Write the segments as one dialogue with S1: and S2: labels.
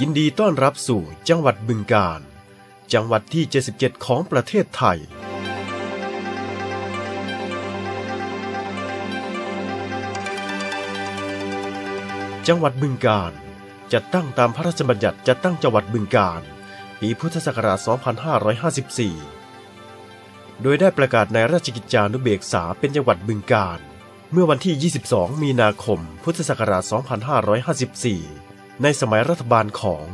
S1: ยินดีต้อนรับสู่จังหวัดบึงกาฬจังหวัดที่ 77 ของประเทศไทย จังหวัดบึงกาฬจัดตั้งตามพระราชบัญญัติจัดตั้งจังหวัดบึงกาฬปีพุทธศักราช 2554 โดยได้ประกาศในราชกิจจานุเบกษาเป็นจังหวัดบึงกาฬเมื่อวันที่ 22 มีนาคม พุทธศักราช 2554 ในสมัยรัฐบาลของ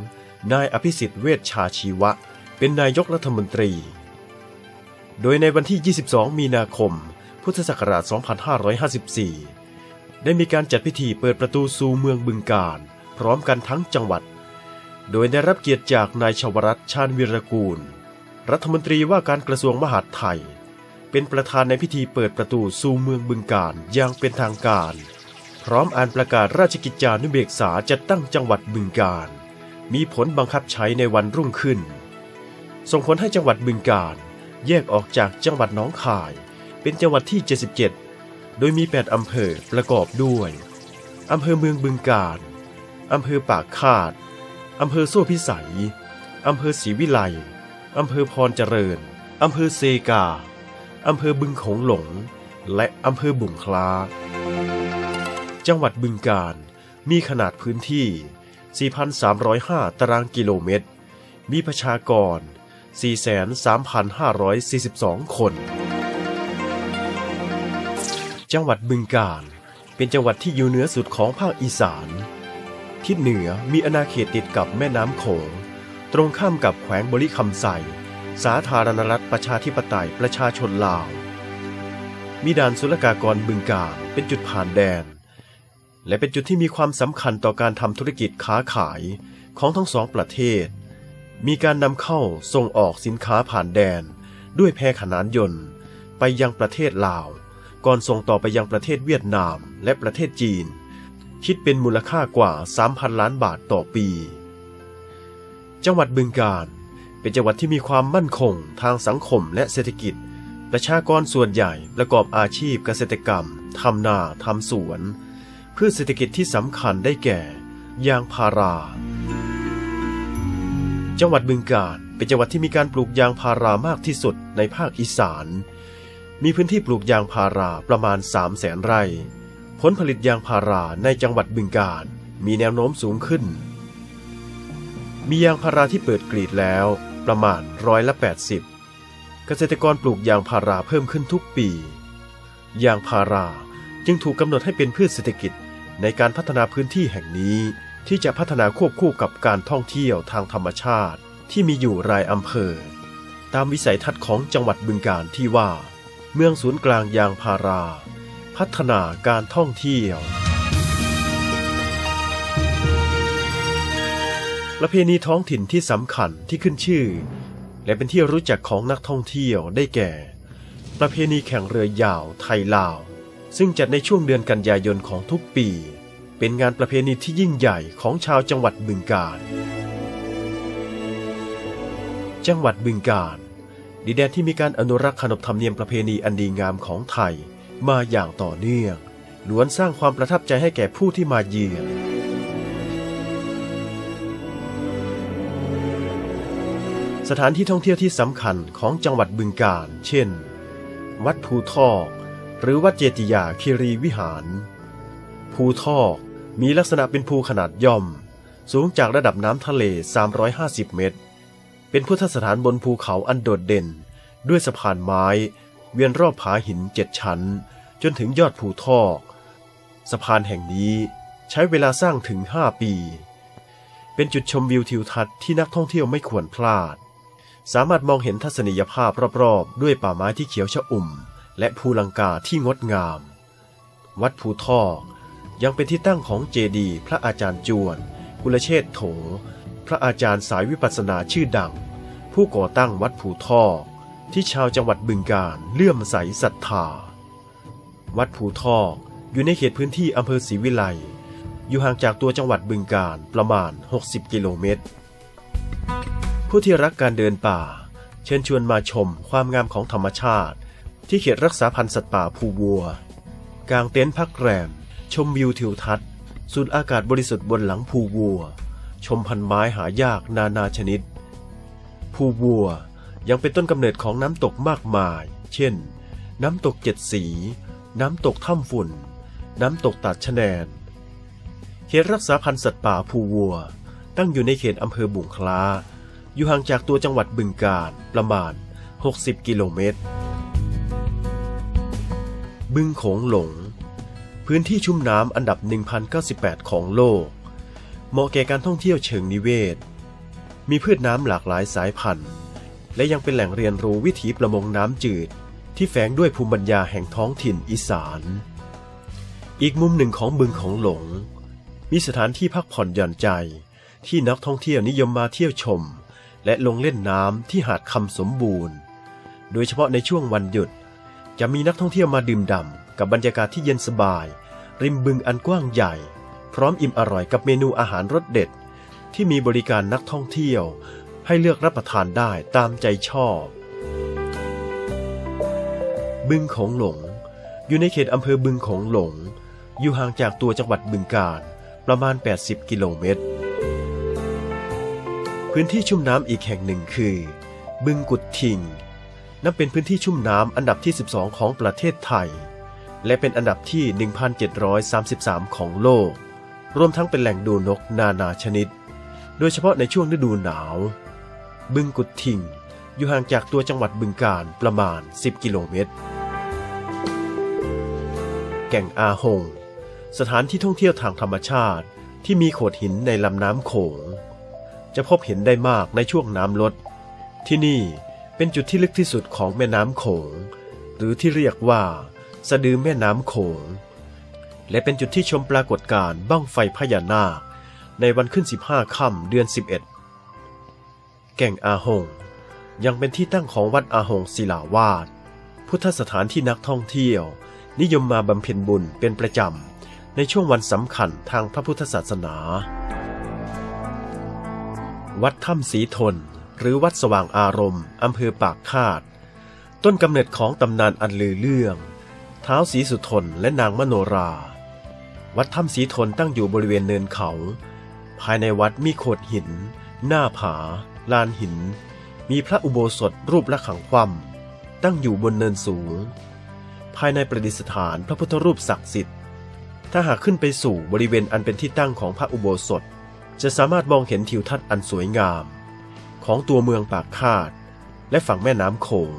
S1: นายอภิสิทธิ์เวชชาชีวะ เป็นนายกรัฐมนตรี โดยในวันที่ 22 มีนาคม พุทธศักราช 2554 ได้มีการจัดพิธีเปิดประตูสู่เมืองบึงกาฬพร้อมกันทั้งจังหวัด โดยได้รับเกียรติจากนายชวรัตชาญวีรกูล รัฐมนตรีว่าการกระทรวงมหาดไทย เป็นประธานในพิธีเปิดประตูสู่เมืองบึงกาฬอย่างเป็นทางการ พร้อมอ่านประกาศราชกิจจานุเบกษาจัดตั้งจังหวัดบึงกาฬมีผลบังคับใช้ในวันรุ่งขึ้น ส่งผลให้จังหวัดบึงกาฬแยกออกจากจังหวัดน้องคาย เป็นจังหวัดที่ 77 โดยมี 8 อำเภอประกอบด้วย อำเภอเมืองบึงกาฬอำเภอปากคาด อำเภอโซ่พิสัย อำเภอศรีวิไล อำเภอพรเจริญ อำเภอเซกา อำเภอบึงโขงหลง และอำเภอบุงคล้า จังหวัดบึงกาฬมีขนาดพื้นที่ 4,305 ตารางกิโลเมตร มีประชากร 43,542 คน จังหวัดบึงกาฬเป็นจังหวัดที่อยู่เหนือสุดของภาคอีสาน ทิศเหนือมีอาณาเขตติดกับแม่น้ำโขง ตรงข้ามกับแขวงบริคำไซสาธารณรัฐประชาธิปไตยประชาชนลาว มีด่านศุลกากรบึงกาฬเป็นจุดผ่านแดน และเป็นจุดที่มีความสำคัญต่อการทำธุรกิจค้าขายของทั้งสองประเทศ มีการนำเข้าส่งออกสินค้าผ่านแดน ด้วยแพขนานยนต์ ไปยังประเทศลาว ก่อนส่งต่อไปยังประเทศเวียดนามและประเทศจีน คิดเป็นมูลค่ากว่า 3,000 ล้านบาทต่อปี จังหวัดบึงกาฬเป็นจังหวัดที่มีความมั่นคงทางสังคมและเศรษฐกิจ ประชากรส่วนใหญ่ประกอบอาชีพเกษตรกรรมทำนาทำสวน พืชเศรษฐกิจที่สำคัญได้แก่ ยางพารา จังหวัดบึงกาฬเป็นจังหวัดที่มีการปลูกยางพารามากที่สุดในภาคอีสาน มีพื้นที่ปลูกยางพาราประมาณ 3 0 0แสนไร่ ผลผลิตยางพาราในจังหวัดบึงกาฬมีแนวโน้มสูงขึ้น มียางพาราที่เปิดกรีดแล้วประมาณร้อยละ 80 เกษตรกรปลูกยางพาราเพิ่มขึ้นทุกปี ยางพาราจึงถูกกำหนดให้เป็นพืชเศรษฐกิจ ในการพัฒนาพื้นที่แห่งนี้ ที่จะพัฒนาควบคู่กับการท่องเที่ยวทางธรรมชาติ ที่มีอยู่รายอำเภอ ตามวิสัยทัศน์ของจังหวัดบึงกาฬที่ว่า เมืองศูนย์กลางยางพารา พัฒนาการท่องเที่ยวประเพณีท้องถิ่นที่สำคัญที่ขึ้นชื่อ และเป็นที่รู้จักของนักท่องเที่ยวได้แก่ ประเพณีแข่งเรือยาวไทยลาว ซึ่งจัดในช่วงเดือนกันยายนของทุกปี เป็นงานประเพณีที่ยิ่งใหญ่ของชาวจังหวัดบึงกาฬ จังหวัดบึงกาฬดินแดนที่มีการอนุรักษ์ขนบธรรมเนียมประเพณีอันดีงามของไทย มาอย่างต่อเนื่องล้วนสร้างความประทับใจให้แก่ผู้ที่มาเยือนสถานที่ท่องเที่ยวที่สำคัญของจังหวัดบึงกาฬ เช่น วัดภูทอก หรือวัดเจติยาคีรีวิหาร ภูทอกมีลักษณะเป็นภูขนาดย่อม สูงจากระดับน้ำทะเล 350 เมตร เป็นพุทธสถานบนภูเขาอันโดดเด่น ด้วยสะพานไม้ เวียนรอบผาหินเจ็ดชั้น จนถึงยอดภูทอกสะพานแห่งนี้ใช้เวลาสร้างถึง 5 ปี เป็นจุดชมวิวทิวทัศน์ที่นักท่องเที่ยวไม่ควรพลาด สามารถมองเห็นทัศนียภาพรอบๆ ด้วยป่าไม้ที่เขียวชอุ่ม และภูลังกาที่งดงาม วัดภูทอกยังเป็นที่ตั้งของเจดีย์พระอาจารย์จวน กุลเชษโถ พระอาจารย์สายวิปัสสนาชื่อดัง ผู้ก่อตั้งวัดภูทอกที่ชาวจังหวัดบึงกาฬเลื่อมใสศรัทธา วัดภูทอกอยู่ในเขตพื้นที่อำเภอศรีวิไลอยู่ห่างจากตัวจังหวัดบึงกาฬประมาณ 60 กิโลเมตร ผู้ที่รักการเดินป่า เชิญชวนมาชมความงามของธรรมชาติ ที่เขตรักษาพันธุ์สัตว์ป่าภูวัว กางเต็นท์พักแรม ชมวิวทิวทัศน์ สูดอากาศบริสุทธิ์บนหลังภูวัว ชมพันไม้หายากนานาชนิด ภูวัวยังเป็นต้นกำเนิดของน้ำตกมากมาย เช่น น้ำตกเจ็ดสี น้ำตกถ้ำฝุ่น น้ำตกตัดชะแนน เขตรักษาพันธุ์สัตว์ป่าภูวัว ตั้งอยู่ในเขตอำเภอบุงคลา อยู่ห่างจากตัวจังหวัดบึงกาฬประมาณ 60 กิโลเมตร บึงโขงหลง พื้นที่ชุ่มน้ำอันดับ 1098 ของโลก เหมาะแก่การท่องเที่ยวเชิงนิเวศ มีพืชน้ำหลากหลายสายพันธุ์ และยังเป็นแหล่งเรียนรู้วิถีประมงน้ำจืด ที่แฝงด้วยภูมิปัญญาแห่งท้องถิ่นอีสาน อีกมุมหนึ่งของบึงของหลง มีสถานที่พักผ่อนหย่อนใจ ที่นักท่องเที่ยวนิยมมาเที่ยวชม และลงเล่นน้ำที่หาดคำสมบูรณ์ โดยเฉพาะในช่วงวันหยุด จะมีนักท่องเที่ยวมาดื่มด่ำกับบรรยากาศที่เย็นสบาย ริมบึงอันกว้างใหญ่ พร้อมอิ่มอร่อยกับเมนูอาหารรสเด็ด ที่มีบริการนักท่องเที่ยว ให้เลือกรับประทานได้ตามใจชอบ บึงของหลง อยู่ในเขตอำเภอบึงของหลง อยู่ห่างจากตัวจังหวัดบึงกาฬประมาณ 80 กิโลเมตร พื้นที่ชุ่มน้ำอีกแห่งหนึ่งคือ บึงกุดทิง นับเป็นพื้นที่ชุ่มน้ำอันดับที่ 12 ของประเทศไทย และเป็นอันดับที่ 1,733 ของโลก รวมทั้งเป็นแหล่งดูนกนานาชนิด โดยเฉพาะในช่วงฤดูหนาว บึงกุดทิง อยู่ห่างจากตัวจังหวัดบึงกาฬประมาณ 10 กิโลเมตร แก่งอาหง สถานที่ท่องเที่ยวทางธรรมชาติที่มีโขดหินในลำน้ำโขง จะพบเห็นได้มากในช่วงน้ำลด ที่นี่ เป็นจุดที่ลึกที่สุดของแม่น้ำโขง หรือที่เรียกว่า สะดือแม่น้ำโขง และเป็นจุดที่ชมปรากฏการณ์บั้งไฟพญานาค ในวันขึ้น 15 ค่ำเดือน 11 แก่งอาหง ยังเป็นที่ตั้งของวัดอาหงศิลาวาสพุทธสถานที่นักท่องเที่ยว นิยมมาบำเพ็ญบุญเป็นประจำในช่วงวันสำคัญทางพระพุทธศาสนา วัดถ้ำสีทน หรือวัดสว่างอารมณ์อำเภอปากคาด ต้นกำเนิดของตำนานอันลือเรื่องเท้าสีสุทนและนางมโนรา วัดถ้ำสีทนตั้งอยู่บริเวณเนินเขา ภายในวัดมีโขดหิน หน้าผา ลานหิน มีพระอุโบสถรูปละขังคว่ำตั้งอยู่บนเนินสูง ภายในประดิษฐานพระพุทธรูปศักดิ์สิทธิ์ ถ้าหากขึ้นไปสู่บริเวณอันเป็นที่ตั้งของพระอุโบสถ จะสามารถมองเห็นทิวทัศน์อันสวยงาม ของตัวเมืองปากคาด และฝั่งแม่น้ำโขง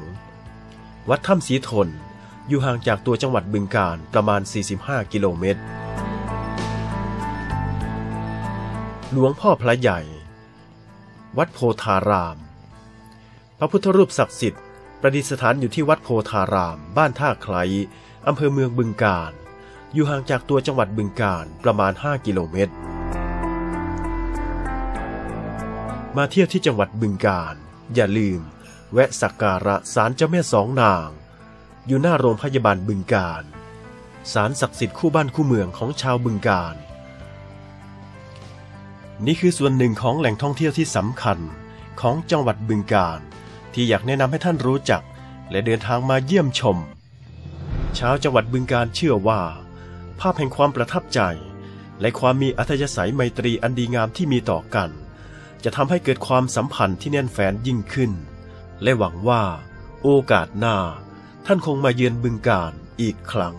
S1: วัดถ้ำสีทนอยู่ห่างจากตัวจังหวัดบึงกาฬประมาณ 45 กิโลเมตร หลวงพ่อพระใหญ่ วัดโพธาราม พระพุทธรูปศักดิ์สิทธิ์ประดิษฐานอยู่ที่วัดโพธาราม บ้านท่าไคลอำเภอเมืองบึงกาฬอยู่ห่างจากตัวจังหวัดบึงกาฬประมาณ 5 กิโลเมตร มาเที่ยวที่จังหวัดบึงกาฬอย่าลืม แวะสักการะศาลเจ้าแม่สองนาง อยู่หน้าโรงพยาบาลบึงกาฬศาลศักดิ์สิทธิ์คู่บ้านคู่เมืองของชาวบึงกาฬนี่คือส่วนหนึ่งของแหล่งท่องเที่ยวที่สำคัญของจังหวัดบึงกาฬที่อยากแนะนำให้ท่านรู้จัก และเดินทางมาเยี่ยมชม ชาวจังหวัดบึงกาฬเชื่อว่า ภาพแห่งความประทับใจ และความมีอัธยาศัยไมตรีอันดีงามที่มีต่อกัน จะทำให้เกิดความสัมพันธ์ที่แน่นแฟ้นยิ่งขึ้น และหวังว่า โอกาสหน้า ท่านคงมาเยือนบึงการอีกครั้ง